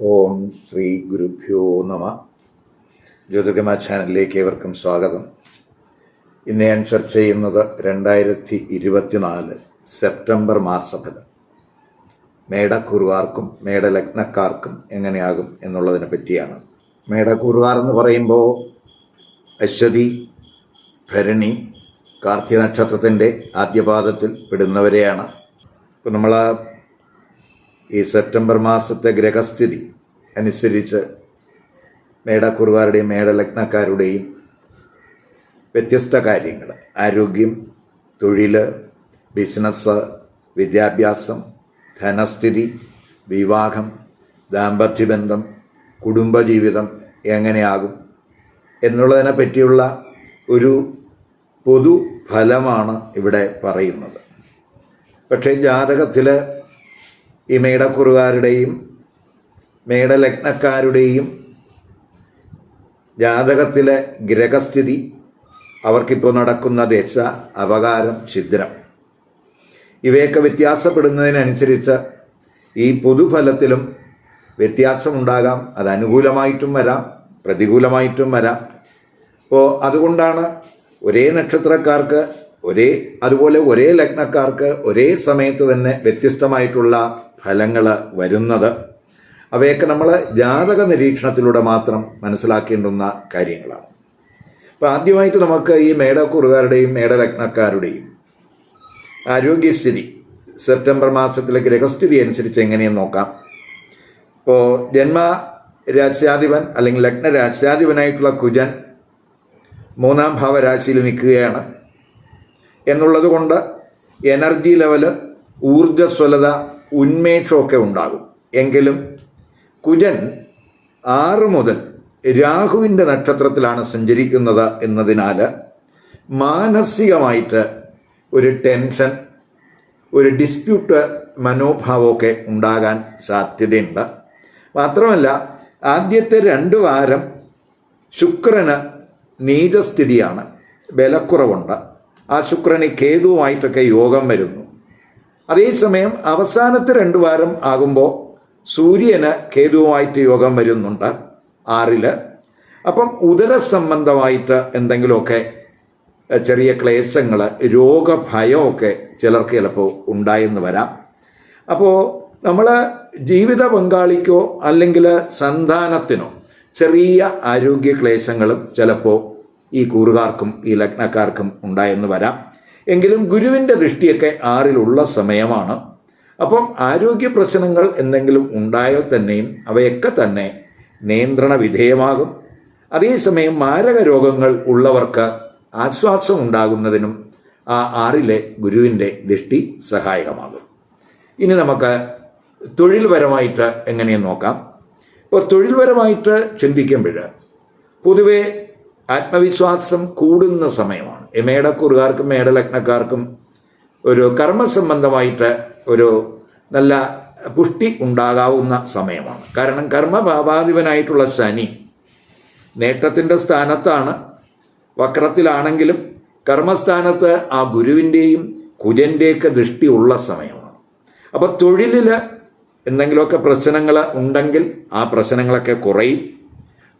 ഓം ശ്രീ ഗുരുഭ്യോ നമ. ജ്യോതിർഗമ ചാനലിലേക്ക് ഏവർക്കും സ്വാഗതം. ഇന്ന് ഞാൻ ചർച്ച ചെയ്യുന്നത് രണ്ടായിരത്തി ഇരുപത്തിനാല് സെപ്റ്റംബർ മാസഫലം. മേടക്കുറുവാർക്കും മേടലഗ്നക്കാർക്കും എങ്ങനെയാകും എന്നുള്ളതിനെ പറ്റിയാണ്. മേടക്കുറുവാർ എന്ന് പറയുമ്പോൾ അശ്വതി ഭരണി കാർത്തിക നക്ഷത്രത്തിന്റെ ആദ്യപാദത്തിൽ പെടുന്നവരെയാണ്. ഇപ്പോൾ നമ്മൾ ഈ സെപ്റ്റംബർ മാസത്തെ ഗ്രഹസ്ഥിതി അനുസരിച്ച് മേടക്കുറുകാരുടെയും മേടലഗ്നക്കാരുടെയും വ്യത്യസ്ത കാര്യങ്ങൾ. ആരോഗ്യം തൊഴിൽ ബിസിനസ് വിദ്യാഭ്യാസം ധനസ്ഥിതി വിവാഹം ദാമ്പത്യബന്ധം കുടുംബജീവിതം എങ്ങനെയാകും എന്നുള്ളതിനെ പറ്റിയുള്ള ഒരു പൊതു ഫലമാണ് ഇവിടെ പറയുന്നത്. പക്ഷേ ജാതകത്തിൽ ഈ മേടക്കുറുകാരുടെയും മേടലഗ്നക്കാരുടെയും ജാതകത്തിലെ ഗ്രഹസ്ഥിതി അവർക്കിപ്പോൾ നടക്കുന്ന ദശ അപകാരം ഛിദ്രം. ഇവയൊക്കെ വ്യത്യാസപ്പെടുന്നതിനനുസരിച്ച് ഈ പൊതുഫലത്തിലും വ്യത്യാസമുണ്ടാകാം. അത് അനുകൂലമായിട്ടും വരാം പ്രതികൂലമായിട്ടും വരാം. അപ്പോൾ അതുകൊണ്ടാണ് ഒരേ നക്ഷത്രക്കാർക്ക് ഒരേ അതുപോലെ ഒരേ ലഗ്നക്കാർക്ക് ഒരേ സമയത്ത് തന്നെ വ്യത്യസ്തമായിട്ടുള്ള ഫലങ്ങൾ വരുന്നത്. അവയൊക്കെ നമ്മൾ ജാതക നിരീക്ഷണത്തിലൂടെ മാത്രം മനസ്സിലാക്കേണ്ടുന്ന കാര്യങ്ങളാണ്. അപ്പോൾ ആദ്യമായിട്ട് നമുക്ക് ഈ മേടക്കുറുകാരുടെയും മേടലഗ്നക്കാരുടെയും ആരോഗ്യസ്ഥിതി സെപ്റ്റംബർ മാസത്തിലെ ഗ്രഹസ്ഥിതി അനുസരിച്ച് എങ്ങനെയെന്ന് നോക്കാം. ഇപ്പോൾ ജന്മ രാജ്യാധിപൻ അല്ലെങ്കിൽ ലഗ്ന രാജ്യാധിപനായിട്ടുള്ള കുജൻ മൂന്നാം ഭാവരാശിയിൽ നിൽക്കുകയാണ്. എന്നുള്ളത് കൊണ്ട് എനർജി ലെവൽ ഊർജസ്വലത ഉന്മേഷമൊക്കെ ഉണ്ടാകും. എങ്കിലും കുജൻ ആറ് മുതൽ രാഹുവിന്റെ നക്ഷത്രത്തിലാണ് സഞ്ചരിക്കുന്നത് എന്നതിനാൽ മാനസികമായിട്ട് ഒരു ടെൻഷൻ ഒരു ഡിസ്പ്യൂട്ട് മനോഭാവമൊക്കെ ഉണ്ടാകാൻ സാധ്യതയുണ്ട്. മാത്രമല്ല ആദ്യത്തെ രണ്ട് വാരം ശുക്രന് നീചസ്ഥിതിയാണ് ബലക്കുറവുണ്ട്. ആ ശുക്രന് കേതുവുമായിട്ടൊക്കെ യോഗം വരുന്നു. അതേസമയം അവസാനത്തെ രണ്ട് വാരം ആകുമ്പോൾ സൂര്യന് കേതുവുമായിട്ട് യോഗം വരുന്നുണ്ട് ആറിൽ. അപ്പം ഉദര സംബന്ധമായിട്ട് എന്തെങ്കിലുമൊക്കെ ചെറിയ ക്ലേശങ്ങൾ രോഗഭയമൊക്കെ ചിലർക്ക് ചിലപ്പോൾ ഉണ്ടായെന്ന് വരാം. അപ്പോൾ നമ്മൾ ജീവിത പങ്കാളിക്കോ അല്ലെങ്കിൽ സന്താനത്തിനോ ചെറിയ ആരോഗ്യ ക്ലേശങ്ങളും ചിലപ്പോൾ ഈ കൂറുകാർക്കും ഈ ലഗ്നക്കാർക്കും ഉണ്ടായെന്ന് വരാം. എങ്കിലും ഗുരുവിന്റെ ദൃഷ്ടിയൊക്കെ ആറിലുള്ള സമയമാണ്. അപ്പം ആരോഗ്യ പ്രശ്നങ്ങൾ എന്തെങ്കിലും ഉണ്ടായാൽ തന്നെയും അവയൊക്കെ തന്നെ നിയന്ത്രണ വിധേയമാകും. അതേസമയം മാരക രോഗങ്ങൾ ഉള്ളവർക്ക് ആശ്വാസം ഉണ്ടാകുന്നതിനും ആ ആറിലെ ഗുരുവിന്റെ ദൃഷ്ടി സഹായകമാകും. ഇനി നമുക്ക് തൊഴിൽപരമായിട്ട് എങ്ങനെയെന്ന് നോക്കാം? ഇപ്പോൾ തൊഴിൽപരമായിട്ട് ചിന്തിക്കുമ്പോൾ പൊതുവെ ആത്മവിശ്വാസം കൂടുന്ന സമയമാണ്. മേടക്കുറുകാർക്കും മേടലഗ്നക്കാർക്കും ഒരു കർമ്മസംബന്ധമായിട്ട് ഒരു നല്ല പുഷ്ടി ഉണ്ടാകാവുന്ന സമയമാണ്. കാരണം കർമ്മഭാവാധിപനായിട്ടുള്ള ശനി നേട്ടത്തിന്റെ സ്ഥാനത്താണ്. വക്രത്തിലാണെങ്കിലും കർമ്മസ്ഥാനത്ത് ആ ഗുരുവിന്റെയും കുജന്റെയൊക്കെ ദൃഷ്ടി ഉള്ള സമയമാണ്. അപ്പോൾ തൊഴിലിൽ എന്തെങ്കിലുമൊക്കെ പ്രശ്നങ്ങൾ ഉണ്ടെങ്കിൽ ആ പ്രശ്നങ്ങളൊക്കെ കുറയും.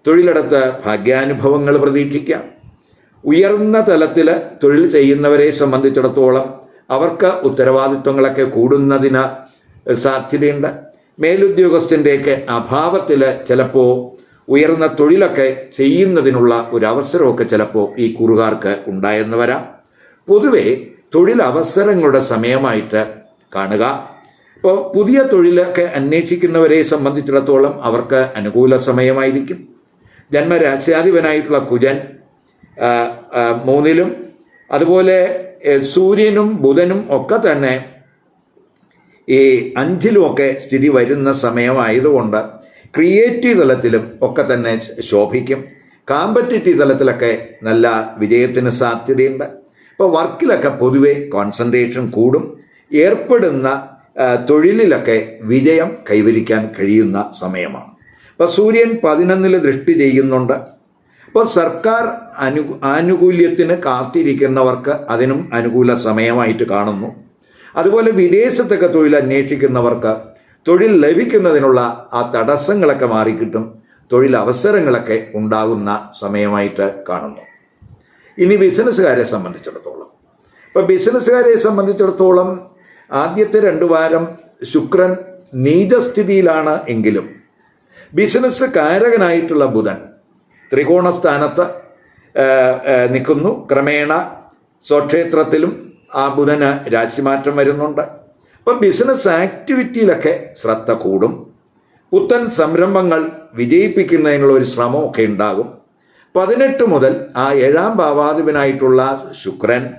തൊഴിലിടത്ത് ഭാഗ്യാനുഭവങ്ങൾ പ്രതീക്ഷിക്കാം. ഉയർന്ന തലത്തിൽ തൊഴിൽ ചെയ്യുന്നവരെ സംബന്ധിച്ചിടത്തോളം അവർക്ക് ഉത്തരവാദിത്വങ്ങളൊക്കെ കൂടുന്നതിന് സാധ്യതയുണ്ട്. മേലുദ്യോഗസ്ഥന്റെയൊക്കെ അഭാവത്തിൽ ചിലപ്പോൾ ഉയർന്ന തൊഴിലൊക്കെ ചെയ്യുന്നതിനുള്ള ഒരു അവസരമൊക്കെ ചിലപ്പോൾ ഈ കുറുകാർക്ക് ഉണ്ടായെന്ന് വരാം. പൊതുവെ തൊഴിലവസരങ്ങളുടെ സമയമായിട്ട് കാണുക. ഇപ്പോൾ പുതിയ തൊഴിലൊക്കെ അന്വേഷിക്കുന്നവരെ സംബന്ധിച്ചിടത്തോളം അവർക്ക് അനുകൂല സമയമായിരിക്കും. ജന്മരാശ്യാധിപനായിട്ടുള്ള കുജൻ മൂന്നിലും. അതുപോലെ സൂര്യനും ബുധനും ഒക്കെ തന്നെ ഈ അഞ്ചിലുമൊക്കെ സ്ഥിതി വരുന്ന സമയമായതുകൊണ്ട് ക്രിയേറ്റീവ് തലത്തിലും ഒക്കെ തന്നെ ശോഭിക്കും. കാമ്പറ്റേറ്റീവ് തലത്തിലൊക്കെ നല്ല വിജയത്തിന് സാധ്യതയുണ്ട്. ഇപ്പോൾ വർക്കിലൊക്കെ പൊതുവെ കോൺസെൻട്രേഷൻ കൂടും. ഏർപ്പെടുന്ന തൊഴിലിലൊക്കെ വിജയം കൈവരിക്കാൻ കഴിയുന്ന സമയമാണ്. ഇപ്പോൾ സൂര്യൻ പതിനൊന്നിൽ ദൃഷ്ടി ചെയ്യുന്നുണ്ട്. അപ്പോൾ സർക്കാർ അനു ആനുകൂല്യത്തിന് കാത്തിരിക്കുന്നവർക്ക് അതിനും അനുകൂല സമയമായിട്ട് കാണുന്നു. അതുപോലെ വിദേശത്തൊക്കെ തൊഴിൽ അന്വേഷിക്കുന്നവർക്ക് തൊഴിൽ ലഭിക്കുന്നതിനുള്ള ആ തടസ്സങ്ങളൊക്കെ മാറിക്കിട്ടും തൊഴിലവസരങ്ങളൊക്കെ ഉണ്ടാകുന്ന സമയമായിട്ട് കാണുന്നു. ഇനി ബിസിനസ്സുകാരെ സംബന്ധിച്ചിടത്തോളം. ഇപ്പൊ ബിസിനസ്സുകാരെ സംബന്ധിച്ചിടത്തോളം ആദ്യത്തെ രണ്ട് വാരം ശുക്രൻ നീചസ്ഥിതിയിലാണ് എങ്കിലും ബിസിനസ് കാരകനായിട്ടുള്ള ബുധൻ ത്രികോണ സ്ഥാനത്ത് നിൽക്കുന്നു. ക്രമേണ സ്വക്ഷേത്രത്തിലും ആ ബുധന് രാശിമാറ്റം വരുന്നുണ്ട്. അപ്പം ബിസിനസ് ആക്ടിവിറ്റിയിലൊക്കെ ശ്രദ്ധ കൂടും. പുത്തൻ സംരംഭങ്ങൾ വിജയിപ്പിക്കുന്നതിനുള്ള ഒരു ശ്രമമൊക്കെ ഉണ്ടാകും. പതിനെട്ട് മുതൽ ആ ഏഴാം ഭാവാധിപനായിട്ടുള്ള ശുക്രൻ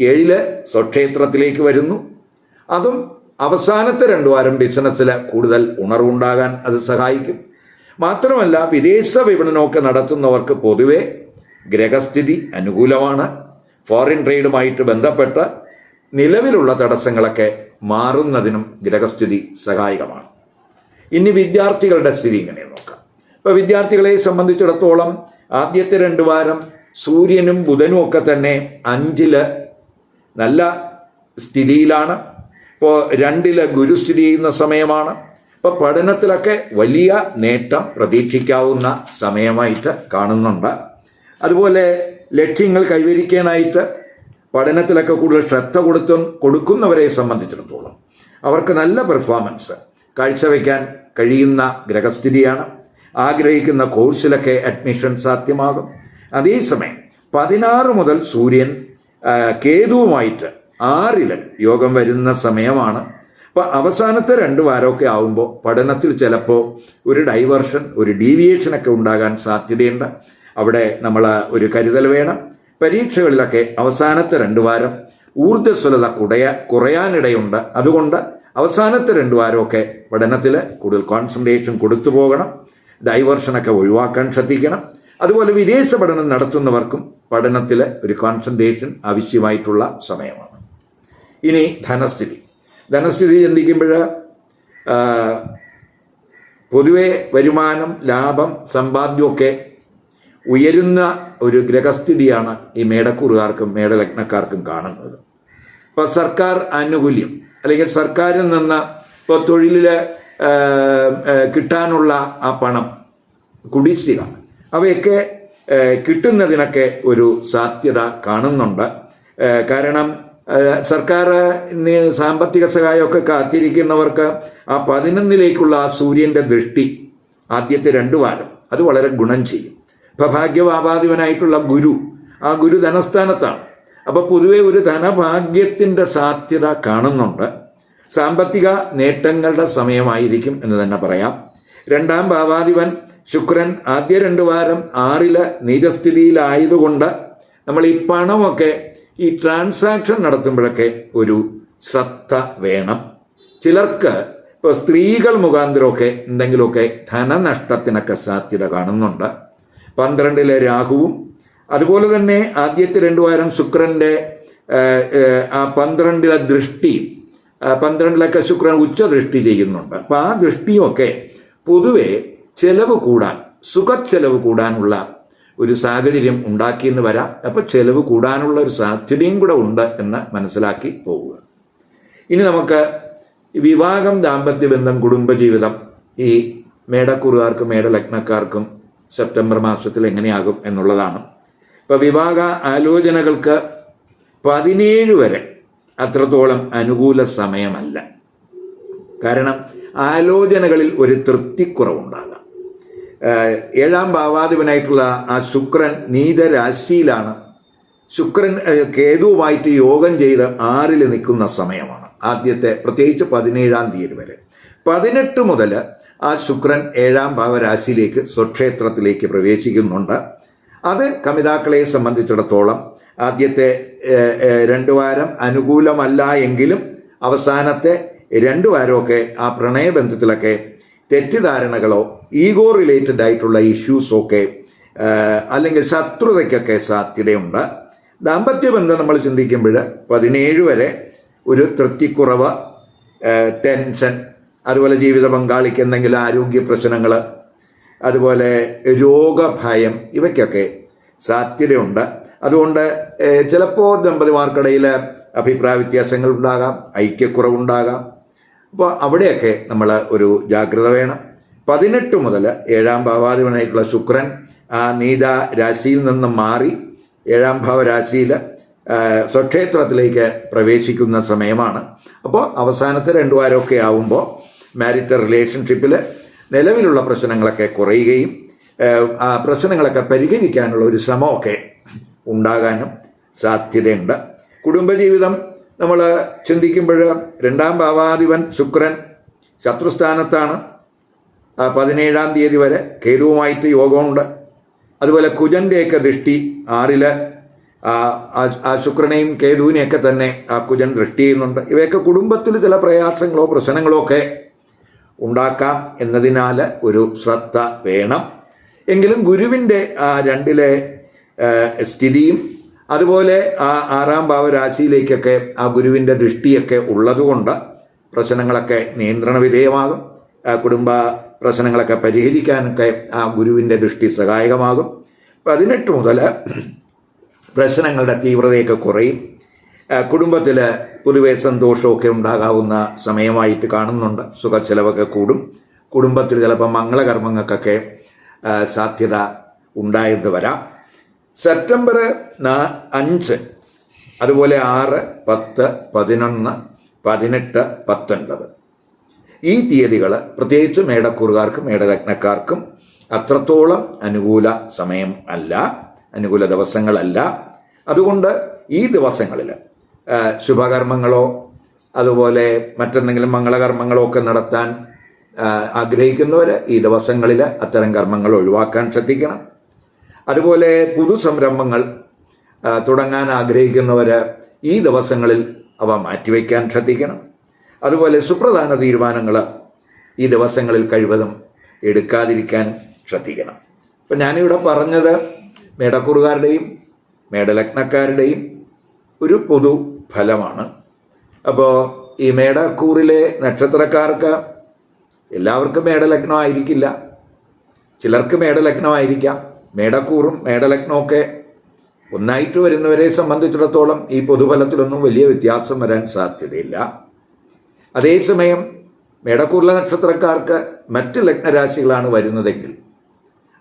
ഏഴിൽ സ്വക്ഷേത്രത്തിലേക്ക് വരുന്നു. അതും അവസാനത്തെ രണ്ടു വാരം ബിസിനസ്സിൽ കൂടുതൽ ഉണർവുണ്ടാകാൻ അത് സഹായിക്കും. മാത്രമല്ല വിദേശ വിപണനമൊക്കെ നടത്തുന്നവർക്ക് പൊതുവെ ഗ്രഹസ്ഥിതി അനുകൂലമാണ്. ഫോറിൻ ട്രേഡുമായിട്ട് ബന്ധപ്പെട്ട് നിലവിലുള്ള തടസ്സങ്ങളൊക്കെ മാറുന്നതിനും ഗ്രഹസ്ഥിതി സഹായകമാണ്. ഇനി വിദ്യാർത്ഥികളുടെ സ്ഥിതി ഇങ്ങനെ നോക്കാം. ഇപ്പോൾ വിദ്യാർത്ഥികളെ സംബന്ധിച്ചിടത്തോളം ആദ്യത്തെ രണ്ട് വാരം സൂര്യനും ബുധനും ഒക്കെ തന്നെ അഞ്ചിൽ നല്ല സ്ഥിതിയിലാണ്. ഇപ്പോൾ രണ്ടിൽ ഗുരു സ്ഥിതി ചെയ്യുന്ന സമയമാണ്. ഇപ്പൊ പഠനത്തിലൊക്കെ വലിയ നേട്ടം പ്രതീക്ഷിക്കാവുന്ന സമയമായിട്ട് കാണുന്നുണ്ട്. അതുപോലെ ലക്ഷ്യങ്ങൾ കൈവരിക്കാനായിട്ട് പഠനത്തിലൊക്കെ കൂടുതൽ ശ്രദ്ധ കൊടുത്തും കൊടുക്കുന്നവരെ സംബന്ധിച്ചിടത്തോളം അവർക്ക് നല്ല പെർഫോമൻസ് കാഴ്ചവെക്കാൻ കഴിയുന്ന ഗ്രഹസ്ഥിതിയാണ്. ആഗ്രഹിക്കുന്ന കോഴ്സിലൊക്കെ അഡ്മിഷൻ സാധ്യമാകും. അതേസമയം പതിനാറ് മുതൽ സൂര്യൻ കേതുവുമായിട്ട് ആറിൽ യോഗം വരുന്ന സമയമാണ്. അപ്പോൾ അവസാനത്തെ രണ്ട് വാരമൊക്കെ ആവുമ്പോൾ പഠനത്തിൽ ചിലപ്പോൾ ഒരു ഡൈവേർഷൻ ഒരു ഡീവിയേഷൻ ഒക്കെ ഉണ്ടാകാൻ സാധ്യതയുണ്ട്. അവിടെ നമ്മൾ ഒരു കരുതൽ വേണം. പരീക്ഷകളിലൊക്കെ അവസാനത്തെ രണ്ട് വാരം ഊർജസ്വലത കുടയ കുറയാനിടയുണ്ട്. അതുകൊണ്ട് അവസാനത്തെ രണ്ട് വാരമൊക്കെ പഠനത്തിൽ കൂടുതൽ കോൺസെൻട്രേഷൻ കൊടുത്തു പോകണം. ഡൈവേർഷനൊക്കെ ഒഴിവാക്കാൻ ശ്രദ്ധിക്കണം. അതുപോലെ വിദേശ പഠനം നടത്തുന്നവർക്കും പഠനത്തിൽ ഒരു കോൺസെൻട്രേഷൻ ആവശ്യമായിട്ടുള്ള സമയമാണ്. ഇനി ധനസ്ഥിതി. ധനസ്ഥിതി ചിന്തിക്കുമ്പോൾ പൊതുവെ വരുമാനം ലാഭം സമ്പാദ്യമൊക്കെ ഉയരുന്ന ഒരു ഗ്രഹസ്ഥിതിയാണ് ഈ മേടക്കൂറുകാർക്കും മേടലഗ്നക്കാർക്കും കാണുന്നത്. ഇപ്പോൾ സർക്കാർ ആനുകൂല്യം അല്ലെങ്കിൽ സർക്കാരിൽ നിന്ന് ഇപ്പോൾ തൊഴിലിൽ കിട്ടാനുള്ള ആ പണം കുടിശ്ശിക അവയൊക്കെ കിട്ടുന്നതിനൊക്കെ ഒരു സാധ്യത കാണുന്നുണ്ട്. കാരണം സർക്കാർ സാമ്പത്തിക സഹായമൊക്കെ കാത്തിരിക്കുന്നവർക്ക് ആ പതിനൊന്നിലേക്കുള്ള ആ സൂര്യന്റെ ദൃഷ്ടി ആദ്യത്തെ രണ്ട് വാരം അത് വളരെ ഗുണം ചെയ്യും. ഇപ്പം ഭാഗ്യവാപാധിപനായിട്ടുള്ള ഗുരു ആ ഗുരു ധനസ്ഥാനത്താണ്. അപ്പോൾ പൊതുവെ ഒരു ധനഭാഗ്യത്തിന്റെ സാധ്യത കാണുന്നുണ്ട്. സാമ്പത്തിക നേട്ടങ്ങളുടെ സമയമായിരിക്കും എന്ന് തന്നെ പറയാം. രണ്ടാം ഭാവാധിപൻ ശുക്രൻ ആദ്യ രണ്ട് വാരം ആറിൽ നീചസ്ഥിതിയിലായതുകൊണ്ട് നമ്മൾ ഈ പണമൊക്കെ ഈ ട്രാൻസാക്ഷൻ നടത്തുമ്പോഴൊക്കെ ഒരു ശ്രദ്ധ വേണം. ചിലർക്ക് ഇപ്പോൾ സ്ത്രീകൾ മുഖാന്തരമൊക്കെ എന്തെങ്കിലുമൊക്കെ ധനനഷ്ടത്തിനൊക്കെ സാധ്യത കാണുന്നുണ്ട്. പന്ത്രണ്ടിലെ രാഹുവും അതുപോലെ തന്നെ ആദ്യത്തെ രണ്ടു വാരം ശുക്രന്റെ ആ, പന്ത്രണ്ടിലെ ദൃഷ്ടിയും ആ, പന്ത്രണ്ടിലൊക്കെ ശുക്രൻ ഉച്ചദൃഷ്ടി ചെയ്യുന്നുണ്ട്. അപ്പോൾ ആ ദൃഷ്ടിയൊക്കെ പൊതുവെ ചെലവ് കൂടാൻ സുഖച്ചെലവ് കൂടാനുള്ള ഒരു സാഹചര്യം ഉണ്ടാക്കിയെന്ന് വരാം. അപ്പോൾ ചെലവ് കൂടാനുള്ള ഒരു സാധ്യതയും കൂടെ ഉണ്ട് എന്ന് മനസ്സിലാക്കി പോവുക. ഇനി നമുക്ക് വിവാഹം ദാമ്പത്യ ബന്ധം കുടുംബജീവിതം ഈ മേടക്കുറുകാർക്കും മേടലഗ്നക്കാർക്കും സെപ്റ്റംബർ മാസത്തിൽ എങ്ങനെയാകും എന്നുള്ളതാണ്. ഇപ്പൊ വിവാഹ ആലോചനകൾക്ക് പതിനേഴ് വരെ അത്രത്തോളം അനുകൂല സമയമല്ല. കാരണം ആലോചനകളിൽ ഒരു തൃപ്തിക്കുറവുണ്ടാകാം ഏഴാം ഭാവാധിപനായിട്ടുള്ള ആ ശുക്രൻ നീതരാശിയിലാണ് ശുക്രൻ കേതുവുമായിട്ട് യോഗം ചെയ്ത് ആറിൽ നിൽക്കുന്ന സമയമാണ്. ആദ്യത്തെ പ്രത്യേകിച്ച് പതിനേഴാം തീയതി വരെ. പതിനെട്ട് മുതൽ ആ ശുക്രൻ ഏഴാം ഭാവരാശിയിലേക്ക് സ്വക്ഷേത്രത്തിലേക്ക് പ്രവേശിക്കുന്നുണ്ട്. അത് കമിതാക്കളെ സംബന്ധിച്ചിടത്തോളം ആദ്യത്തെ രണ്ട് വാരം അനുകൂലമല്ല എങ്കിലും അവസാനത്തെ രണ്ട് വാരമൊക്കെ ആ പ്രണയബന്ധത്തിലൊക്കെ തെറ്റിദ്ധാരണകളോ ഈഗോ റിലേറ്റഡ് ആയിട്ടുള്ള ഇഷ്യൂസൊക്കെ അല്ലെങ്കിൽ ശത്രുതയ്ക്കൊക്കെ സാധ്യതയുണ്ട്. ദാമ്പത്യ ബന്ധം നമ്മൾ ചിന്തിക്കുമ്പോൾ പതിനേഴ് വരെ ഒരു തൃപ്തിക്കുറവ് ടെൻഷൻ അതുപോലെ ജീവിത പങ്കാളിക്ക് എന്തെങ്കിലും ആരോഗ്യ പ്രശ്നങ്ങൾ അതുപോലെ രോഗഭയം ഇവയ്ക്കൊക്കെ സാധ്യതയുണ്ട്. അതുകൊണ്ട് ചിലപ്പോൾ ദമ്പതിമാർക്കിടയിൽ അഭിപ്രായ വ്യത്യാസങ്ങൾ ഉണ്ടാകാം ഐക്യക്കുറവുണ്ടാകാം. അപ്പോൾ അവിടെയൊക്കെ നമ്മൾ ഒരു ജാഗ്രത വേണം. പതിനെട്ട് മുതൽ ഏഴാം ഭാവാധിപനായിട്ടുള്ള ശുക്രൻ ആ നീത രാശിയിൽ നിന്ന് മാറി ഏഴാം ഭാവ രാശിയിൽ സ്വക്ഷേത്രത്തിലേക്ക് പ്രവേശിക്കുന്ന സമയമാണ്. അപ്പോൾ അവസാനത്തെ രണ്ടു വാരമൊക്കെ ആവുമ്പോൾ മാരിറ്റൽ റിലേഷൻഷിപ്പിൽ നിലവിലുള്ള പ്രശ്നങ്ങളൊക്കെ കുറയുകയും ആ പ്രശ്നങ്ങളൊക്കെ പരിഹരിക്കാനുള്ള ഒരു ശ്രമമൊക്കെ ഉണ്ടാകാനും സാധ്യതയുണ്ട്. കുടുംബജീവിതം നമ്മൾ ചിന്തിക്കുമ്പോൾ രണ്ടാം ഭാവാധിപൻ ശുക്രൻ ശത്രുസ്ഥാനത്താണ്. പതിനേഴാം തീയതി വരെ കേതുവുമായിട്ട് യോഗമുണ്ട്. അതുപോലെ കുജന്റെയൊക്കെ ദൃഷ്ടി ആറിൽ ആ ശുക്രനെയും കേതുവിനെയൊക്കെ തന്നെ ആ കുജൻ ദൃഷ്ടി ചെയ്യുന്നുണ്ട്. ഇവയൊക്കെ കുടുംബത്തിൽ ചില പ്രയാസങ്ങളോ പ്രശ്നങ്ങളോ ഒക്കെ ഉണ്ടാക്കാം എന്നതിനാൽ ഒരു ശ്രദ്ധ വേണം. എങ്കിലും ഗുരുവിന്റെ രണ്ടിലെ സ്ഥിതിയും അതുപോലെ ആ ആറാം ഭാവരാശിയിലേക്കൊക്കെ ആ ഗുരുവിന്റെ ദൃഷ്ടിയൊക്കെ ഉള്ളതുകൊണ്ട് പ്രശ്നങ്ങളൊക്കെ നിയന്ത്രണ വിധേയമാകും. കുടുംബ പ്രശ്നങ്ങളൊക്കെ പരിഹരിക്കാനൊക്കെ ആ ഗുരുവിന്റെ ദൃഷ്ടി സഹായകമാകും. പതിനെട്ട് മുതൽ പ്രശ്നങ്ങളുടെ തീവ്രതയൊക്കെ കുറയും. കുടുംബത്തിൽ പൊതുവെ സന്തോഷമൊക്കെ ഉണ്ടാകാവുന്ന സമയമായിട്ട് കാണുന്നുണ്ട്. സുഖ ചെലവൊക്കെ കൂടും. കുടുംബത്തിൽ ചിലപ്പോൾ മംഗളകർമ്മങ്ങൾക്കൊക്കെ സാധ്യത ഉണ്ടായെന്ന് വരാം. സെപ്റ്റംബർ അഞ്ച് അതുപോലെ ആറ് പത്ത് പതിനൊന്ന് പതിനെട്ട് പത്തൊൻപത്. ഈ തീയതികൾ പ്രത്യേകിച്ച് മേടക്കൂറുകാർക്കും മേടലഗ്നക്കാർക്കും അത്രത്തോളം അനുകൂല സമയം അല്ല അനുകൂല ദിവസങ്ങളല്ല. അതുകൊണ്ട് ഈ ദിവസങ്ങളിൽ ശുഭകർമ്മങ്ങളോ അതുപോലെ മറ്റെന്തെങ്കിലും മംഗളകർമ്മങ്ങളോ ഒക്കെ നടത്താൻ ആഗ്രഹിക്കുന്നവർ ഈ ദിവസങ്ങളിൽ അത്തരം കർമ്മങ്ങൾ ഒഴിവാക്കാൻ ശ്രദ്ധിക്കണം. അതുപോലെ പുതു സംരംഭങ്ങൾ തുടങ്ങാൻ ആഗ്രഹിക്കുന്നവർ ഈ ദിവസങ്ങളിൽ അവ മാറ്റിവെക്കാൻ ശ്രദ്ധിക്കണം. അതുപോലെ സുപ്രധാന തീരുമാനങ്ങൾ ഈ ദിവസങ്ങളിൽ കഴിവതും എടുക്കാതിരിക്കാൻ ശ്രദ്ധിക്കണം. ഇപ്പം ഞാനിവിടെ പറഞ്ഞത് മേടക്കൂറുകാരുടെയും മേടലഗ്നക്കാരുടെയും ഒരു പൊതു ഫലമാണ്. അപ്പോൾ ഈ മേടക്കൂറിലെ നക്ഷത്രക്കാർക്ക് എല്ലാവർക്കും മേടലഗ്നമായിരിക്കില്ല. ചിലർക്ക് മേടലഗ്നമായിരിക്കാം. മേടക്കൂറും മേടലഗ്നമൊക്കെ ഒന്നായിട്ട് വരുന്നവരെ സംബന്ധിച്ചിടത്തോളം ഈ പൊതുഫലത്തിലൊന്നും വലിയ വ്യത്യാസം വരാൻ സാധ്യതയില്ല. അതേസമയം മേടക്കൂറിലെ നക്ഷത്രക്കാർക്ക് മറ്റ് ലഗ്നരാശികളാണ് വരുന്നതെങ്കിൽ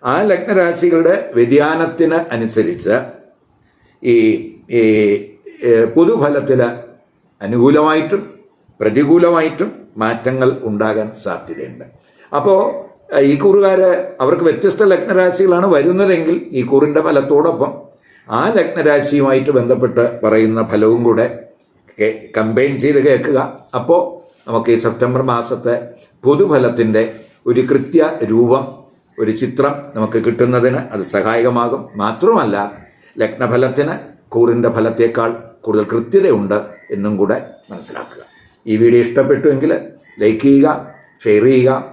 ആ ലഗ്നരാശികളുടെ വ്യതിയാനത്തിന് അനുസരിച്ച് ഈ ഈ പൊതുഫലത്തിൽ അനുകൂലമായിട്ടും പ്രതികൂലമായിട്ടും മാറ്റങ്ങൾ ഉണ്ടാകാൻ സാധ്യതയുണ്ട്. അപ്പോൾ ഈ കൂറുകാര് അവർക്ക് വ്യത്യസ്ത ലഗ്നരാശികളാണ് വരുന്നതെങ്കിൽ ഈ കൂറിന്റെ ഫലത്തോടൊപ്പം ആ ലഗ്നരാശിയുമായിട്ട് ബന്ധപ്പെട്ട് പറയുന്ന ഫലവും കൂടെ കമ്പൈൻ ചെയ്ത് കേൾക്കുക. അപ്പോൾ നമുക്ക് ഈ സെപ്റ്റംബർ മാസത്തെ പൊതുഫലത്തിന്റെ ഒരു കൃത്യ രൂപം ഒരു ചിത്രം നമുക്ക് കിട്ടുന്നതിന് അത് സഹായകമാകും. മാത്രമല്ല ലഗ്നഫലത്തിന് കൂറിന്റെ ഫലത്തേക്കാൾ കൂടുതൽ കൃത്യതയുണ്ട് എന്നും കൂടെ മനസ്സിലാക്കുക. ഈ വീഡിയോ ഇഷ്ടപ്പെട്ടുവെങ്കിൽ ലൈക്ക് ചെയ്യുക ഷെയർ ചെയ്യുക